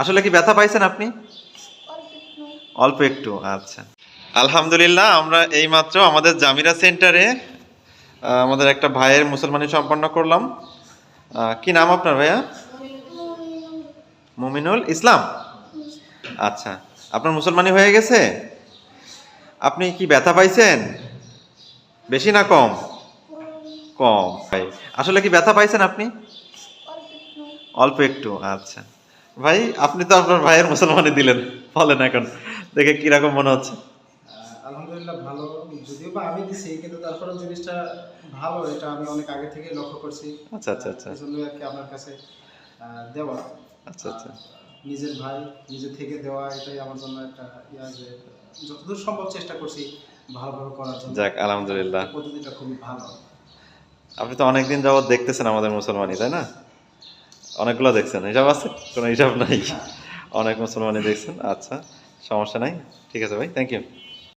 আসলে কি ব্যথা পাইছেন আপনি? অল্প একটু আচ্ছা। আলহামদুলিল্লাহ, আমরা এইমাত্র আমাদের জামিরা সেন্টারে আমাদের একটা ভাইয়ের মুসলমানি সম্পন্ন করলাম। কি নাম আপনার ভাইয়া? মুমিনুল ইসলাম। আচ্ছা আপনার মুসলমানি হয়ে গেছে? আপনি কি ব্যথা পাইছেন? বেশি না কম? কম। আসলে কি ব্যথা পাইছেন আপনি? অল্প একটু আচ্ছা। ভাই আপনি তো আপনার ভাইয়ের মুসলমানি দিলেন বলেন এখন দেখে কীরকম মনে হচ্ছে? আলহামদুলিল্লাহ ভালো যদিও বা আমি দিছি কিন্তু তারপরে জিনিসটা ভালো এটা আমি অনেক আগে থেকে লক্ষ্য করছি। আচ্ছা আচ্ছা আচ্ছা। এই জন্যই আর কি আপনার কাছে দেওয়া। আচ্ছা আচ্ছা। নিজের ভাই নিজে থেকে দেওয়া এটাই আমার জন্য একটা ইয়া যে যতদূর সম্ভব চেষ্টা করছি ভালোভাবে করার জন্য। যাক আলহামদুলিল্লাহ। পদ্ধতিটা খুবই ভালো। আপনি তো অনেকদিন যাবত দেখতেছেন আমাদের মুসলমানি তাই না? অনেকগুলো দেখছেন, হিসাব আছে? কোনো হিসাব নাই। অনেক মুসলমানই দেখছেন আচ্ছা সমস্যা নাই। ঠিক আছে ভাই থ্যাংক ইউ